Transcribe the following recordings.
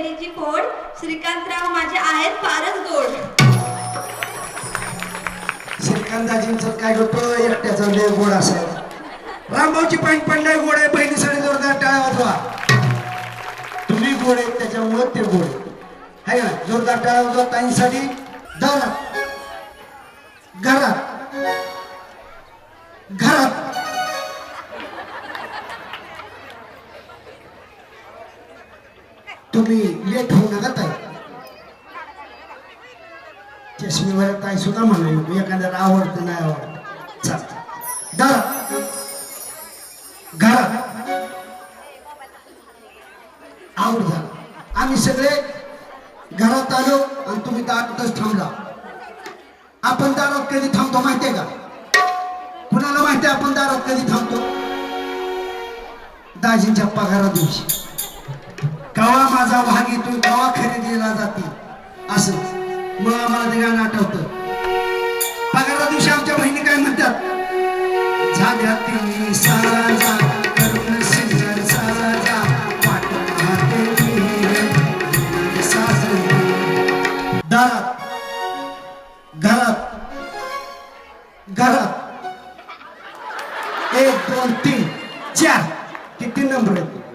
बहिणीची फोड. श्रीकांतराव माझे आहेत फारच गोड. श्रीकांताजींचं काय होतं एकट्याचं लय गोड असेल रामभाऊची पॅन्ट पडलाय गोड आहे. बहिणीसाठी जोरदार टाळ्या वाजवा. तुम्ही गोड आहेत त्याच्यामुळे ते गोड आहेत. हाय ना? जोरदार टाळ्या वाजवा ताईंसाठी. दारात. घरात. घरात. तुम्ही लेट होऊ नका ताई. चष्मीवर काय सुद्धा म्हणू नको. एखाद्याला आवडतं नाही आवडत. चालत दारात घरात आवड झालं. आम्ही सगळे घरात आलो आणि तुम्ही दारातच थांबला. आपण दारात कधी थांबतो माहितीये का? कुणाला माहितीये आपण दारात कधी थांबतो? दाजींच्या पगारा दिवशी. कवा माझा भाग येतो कवा खरेदीला जाते. असं. मग आम्हाला ते गाणं आठवतं. पगारा दिवशी आमच्या बहिणी काय म्हणतात? झाल्या ती साजा दारात घरात घरात. एक दोन तीन चार. किती नंबर आहेत?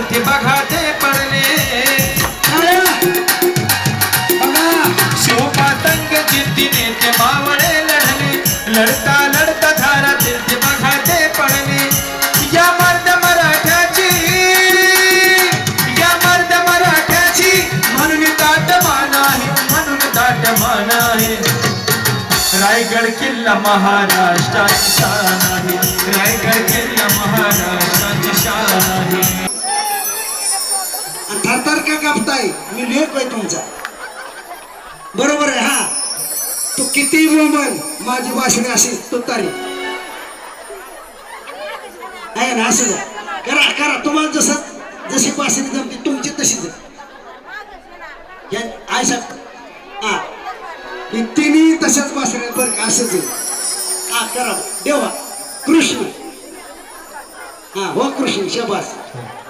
बघा ते पडले. शिवपातंग जिद्दीने ते मावळे लढले. लढता लढता धारा तीर्थी बघा ते पडले. या मर्द मराठ्याची या मर्द मराठ्याची म्हणून ताट मान आहे म्हणून ताट मान आहे. रायगड किल्ला महाराष्ट्राची कापताय. मी लेख आहे तुमचा. बरोबर आहे हा. तू किती बोंबल माझी भाषण अशी तुतारी. आहे ना असं करा करा तुम्हाला जसं जशी भाषण जमते तुमची तशीच आहे साहेब हा. तिन्ही तशाच भाषण बरं का असंच आहे हा करा. देवा कृष्ण. हा हो कृष्ण शबास.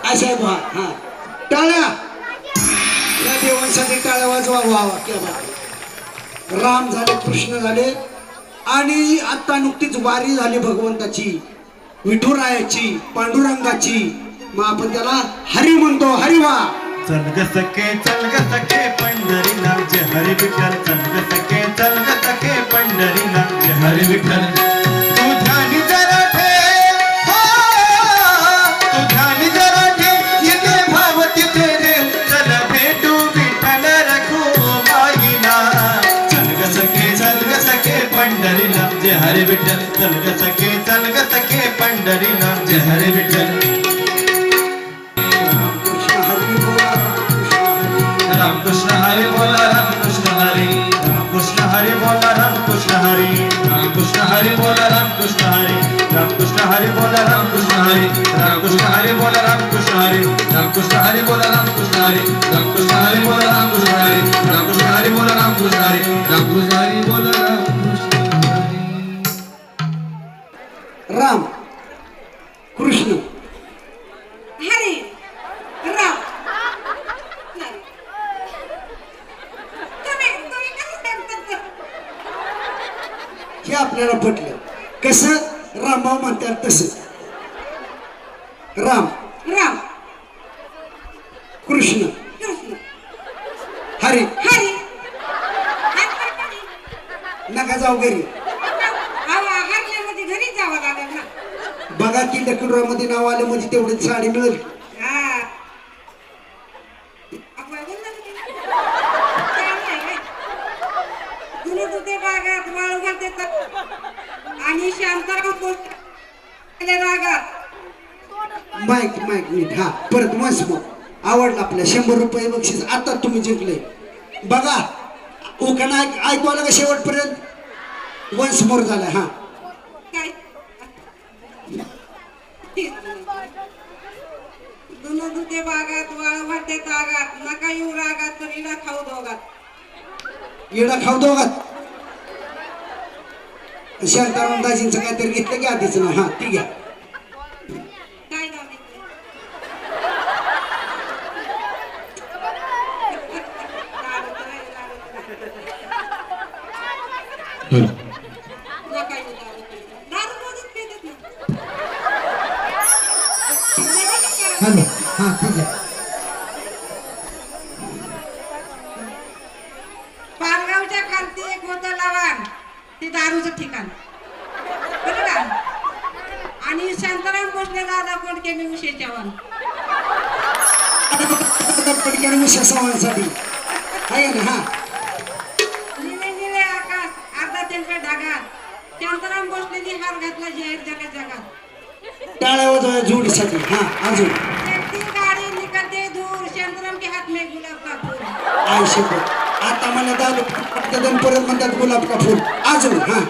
आय साहेब हा हा. टाळ्या. देवांसाठी टाळ्या वाजवा व्हावा केव्हा राम झाले कृष्ण झाले. आणि आता नुकतीच वारी झाली भगवंताची विठुरायाची पांडुरंगाची. मग आपण त्याला हरी म्हणतो हरी वा. चलग सके चलग सके पंढरी नामचे हरी विठ्ठल. चलग सके चलग सके पंढरी नामचे हरी विठ्ठल. हरी विठ्ठल चल ग सखे चल ग सखे पंढरीला जय हरी विठ्ठल कृष्ण हरी बोला कृष्ण हरी राम कृष्ण हरी बोला राम कृष्ण हरी राम कृष्ण हरी बोला राम कृष्ण हरी राम कृष्ण हरी बोला राम कृष्ण हरी राम कृष्ण हरी बोला राम कृष्ण हरी राम कृष्ण हरी बोला राम कृष्ण हरी राम कृष्ण हरी बोला राम कृष्ण हरी राम कृष्ण हरी बोला राम कृष्ण हरी राम कृष्ण हरी बोला राम कृष्ण हरी राम कृष्ण हरी बोला राम हे आपल्याला पटलं. कसं? रामभाऊ म्हणतात तसं. राम. राम. कृष्ण. हरी. हरी. नका जाऊ घरी. हरल्यामध्ये घरी जावं लागेल ना. बघा की लकुरामध्ये नाव आलं म्हणजे तेवढी साडी मिळेल हा आपल्या बोललं ना ते. चांगलं आहे काय? जुने जुते बागात वाळू घालतात आणि शांताराम बोलतात रागात माईक माईक नीट. हा परत मस्त मग. आवडलं आपल्या शंभर रुपये बक्षीस. आता तुम्ही जिंकले. बघा. उखाणा ऐक- आलं का शेवटपर्यंत? वन्स मोर झालं हा. काय दुनं दुते बागात वाळ वाटते तागात. नका येऊ रागात तर इडा खाऊ दोघात. येडा खाऊ दोघात. शांताराम दाजींचं काहीतरी घेतलं की आधीच ना हा ठीक आहे. हॅलो. हा ठीक पारगावच्या खालती एक होतं लवाण दारूचं ठिकाण. बरं का आणि शांताराम भोसले दादा कोणके मी चव्हाण पटकन विषय संवादासाठी आहे ना हा. निळे निळे आकाश अर्धा तेलका ढगात शांताराम भोसलेनी हार घातला जाहीर जगात जगात. टाळ्या वाजवाय जोडीसाठी. हा अजून चलती गाडी निकलते दूर. शांताराम के हात में गुलाब का फूल? आयुष्य आता मला दारू परत म्हणतात गुलाब का फुल. अजून हा